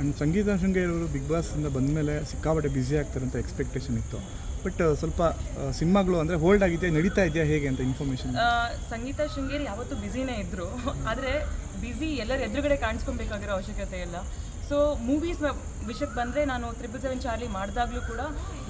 And Sangeetha ಶೃಂಗೇರಿಯವರು big ಬಾಸಿಂದ ಬಂದಮೇಲೆ ಸಿಕ್ಕಾಪಟ್ಟೆ busy ಆಗ್ತಾರೆ ಅಂತ ಎಕ್ಸ್ಪೆಕ್ಟೇಷನ್ ಇತ್ತು. ಬಟ್ ಸ್ವಲ್ಪ ಸಿನಿಮಾಗಳು ಅಂದರೆ ಹೋಲ್ಡ್ ಆಗಿದೆ ನಡೀತಾ ಇದೆಯಾ ಹೇಗೆ ಅಂತ ಇನ್ಫಾರ್ಮೇಷನ್ ಸಂಗೀತ ಶೃಂಗೇರಿ ಯಾವತ್ತೂ ಬ್ಯುಸಿನೇ ಇದ್ದರು ಆದರೆ ಬ್ಯುಸಿ ಎಲ್ಲರ ಎದುರುಗಡೆ ಕಾಣಿಸ್ಕೊಬೇಕಾಗಿರೋ ಅವಶ್ಯಕತೆ ಇಲ್ಲ. ಸೊ ಮೂವೀಸ್ ವಿಷಯಕ್ಕೆ ಬಂದರೆ ನಾನು ತ್ರಿಬಲ್ ಸೆವೆನ್ ಚಾರ್ಲಿ ಮಾಡಿದಾಗಲೂ ಕೂಡ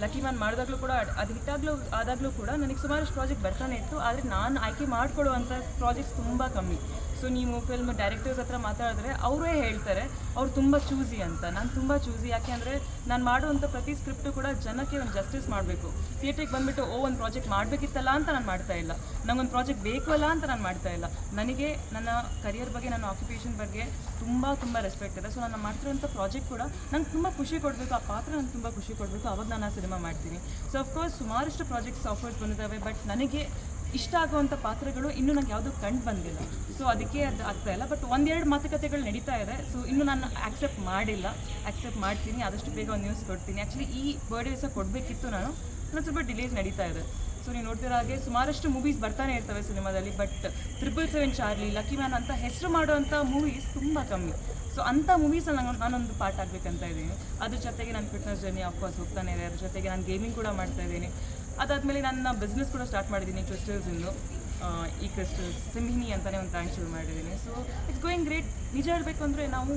ಲಕ್ಕಿ ಮ್ಯಾನ್ ಮಾಡಿದಾಗಲೂ ಕೂಡ, ಅದ್- ಹಿಟ್ಟಾಗಲೂ ಆದಾಗಲೂ ಕೂಡ ನನಗೆ ಸುಮಾರಷ್ಟು ಪ್ರಾಜೆಕ್ಟ್ ಬರ್ತಾನೆ ಇತ್ತು. ಆದರೆ ನಾನು ಆಯ್ಕೆ ಮಾಡಿಕೊಡುವಂಥ ಪ್ರಾಜೆಕ್ಟ್ಸ್ ತುಂಬ ಕಮ್ಮಿ. ಸೊ ನೀವು ಫಿಲ್ಮ್ ಡೈರೆಕ್ಟರ್ಸ್ ಹತ್ರ ಮಾತಾಡಿದ್ರೆ ಅವರೇ ಹೇಳ್ತಾರೆ, ಅವ್ರು ತುಂಬ ಚೂಸಿ ಅಂತ. ನಾನು ತುಂಬ ಚೂಸಿ ಯಾಕೆ ಅಂದರೆ ನಾನು ಮಾಡುವಂಥ ಪ್ರತಿ ಸ್ಕ್ರಿಪ್ಟು ಕೂಡ ಜನಕ್ಕೆ ಒಂದು ಜಸ್ಟಿಸ್ ಮಾಡಬೇಕು. ಥಿಯೇಟ್ರಿಗೆ ಬಂದುಬಿಟ್ಟು, ಓ, ಒಂದು ಪ್ರಾಜೆಕ್ಟ್ ಮಾಡಬೇಕಿತ್ತಲ್ಲ ಅಂತ ನಾನು ಮಾಡ್ತಾ ಇಲ್ಲ. ನಂಗೊಂದು ಪ್ರಾಜೆಕ್ಟ್ ಬೇಕು ಅಲ್ಲ ಅಂತ ನಾನು ಮಾಡ್ತಾ ಇಲ್ಲ. ನನಗೆ ನನ್ನ ಕರಿಯರ್ ಬಗ್ಗೆ, ನನ್ನ ಆಕ್ಯುಪೇಷನ್ ಬಗ್ಗೆ ತುಂಬ ತುಂಬ ರೆಸ್ಪೆಕ್ಟ್ ಇದೆ. ಸೊ ನಾನು ಮಾಡ್ತಿರೋಂಥ ಪ್ರಾಜೆಕ್ಟ್ ಕೂಡ ನಂಗೆ ತುಂಬ ಖುಷಿ ಕೊಡಬೇಕು, ಆ ಪಾತ್ರ ನಂಗೆ ತುಂಬ ಖುಷಿ ಕೊಡಬೇಕು ಅವಾಗ ನಾನು ಆ ಸಿನಿಮಾ ಮಾಡ್ತೀನಿ. ಸೊ ಅಫ್ಕೋರ್ಸ್ ಸುಮಾರಷ್ಟು ಪ್ರಾಜೆಕ್ಟ್ಸ್ ಆಫರ್ಸ್ ಬಂದಿದ್ದಾವೆ ಬಟ್ ನನಗೆ ಇಷ್ಟ ಆಗುವಂಥ ಪಾತ್ರಗಳು ಇನ್ನೂ ನಂಗೆ ಯಾವುದು ಕಂಡು ಬಂದಿಲ್ಲ. ಸೊ ಅದಕ್ಕೆ ಅದು ಆಗ್ತಾ ಇಲ್ಲ. ಬಟ್ ಒಂದೆರಡು ಮಾತುಕತೆಗಳು ನಡೀತಾ ಇದೆ. ಸೊ ಇನ್ನೂ ನಾನು ಆಕ್ಸೆಪ್ಟ್ ಮಾಡಿಲ್ಲ. ಆಕ್ಸೆಪ್ಟ್ ಮಾಡ್ತೀನಿ. ಆದಷ್ಟು ಬೇಗ ಒಂದು ನ್ಯೂಸ್ ಕೊಡ್ತೀನಿ. ಆ್ಯಕ್ಚುಲಿ ಈ ಬರ್ಡೇ ದಿವಸ ಕೊಡಬೇಕಿತ್ತು ನಾನು. ನಾನು ಸ್ವಲ್ಪ ಡಿಲೇಸ್ ನಡೀತಾ ಇದೆ. ಸೊ ನೀವು ನೋಡ್ತಿರೋ ಹಾಗೆ ಸುಮಾರಷ್ಟು ಮೂವೀಸ್ ಬರ್ತಾನೆ ಇರ್ತವೆ ಸಿನಿಮಾದಲ್ಲಿ but triple seven Charlie lucky man ಅಂತ ಹೆಸರು ಮಾಡುವಂಥ ಮೂವೀಸ್ ತುಂಬ ಕಮ್ಮಿ. ಸೊ ಅಂಥ ಮೂವೀಸ್ ನಾನು ನಾನೊಂದು ಪಾರ್ಟ್ ಆಗಬೇಕಂತ ಇದ್ದೀನಿ. ಅದ್ರ ಜೊತೆಗೆ ನನ್ನ ಫಿಟ್ನೆಸ್ ಜರ್ನಿ ಅಫ್ಕೋರ್ಸ್ ಹೋಗ್ತಾನೆ ಇದೆ ಅದ್ರ ಜೊತೆಗೆ ನಾನು ಗೇಮಿಂಗ್ ಕೂಡ ಮಾಡ್ತಾ ಇದ್ದೀನಿ. ಅದಾದಮೇಲೆ ನನ್ನ ಬಿಸ್ನೆಸ್ ಕೂಡ ಸ್ಟಾರ್ಟ್ ಮಾಡಿದ್ದೀನಿ ಕ್ರಿಸ್ಟಲ್ಸಿಂದು ಈ ಕ್ರಿಸ್ಟಲ್ಸ್ ಸಿಂಹಿನಿ ಅಂತಲೇ ಒಂದು ಬ್ರ್ಯಾಂಡ್ ಶುರು ಮಾಡಿದ್ದೀನಿ. ಸೊ ಇಟ್ಸ್ ಗೋಯಿಂಗ್ ಗ್ರೇಟ್ ನಿಜ ಹೇಳಬೇಕು ಅಂದರೆ ನಾವು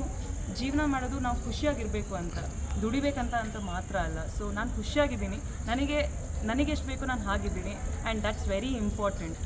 ಜೀವನ ಮಾಡೋದು ನಾವು ಖುಷಿಯಾಗಿರಬೇಕು ಅಂತ, ದುಡಿಬೇಕಂತ ಅಂತ ಮಾತ್ರ ಅಲ್ಲ. ಸೊ ನಾನು ಖುಷಿಯಾಗಿದ್ದೀನಿ. ನನಗೆ ನನಗೆ ಎಷ್ಟು ಬೇಕು ನಾನು ಹಾಗಿದ್ದೀನಿ. And that's very important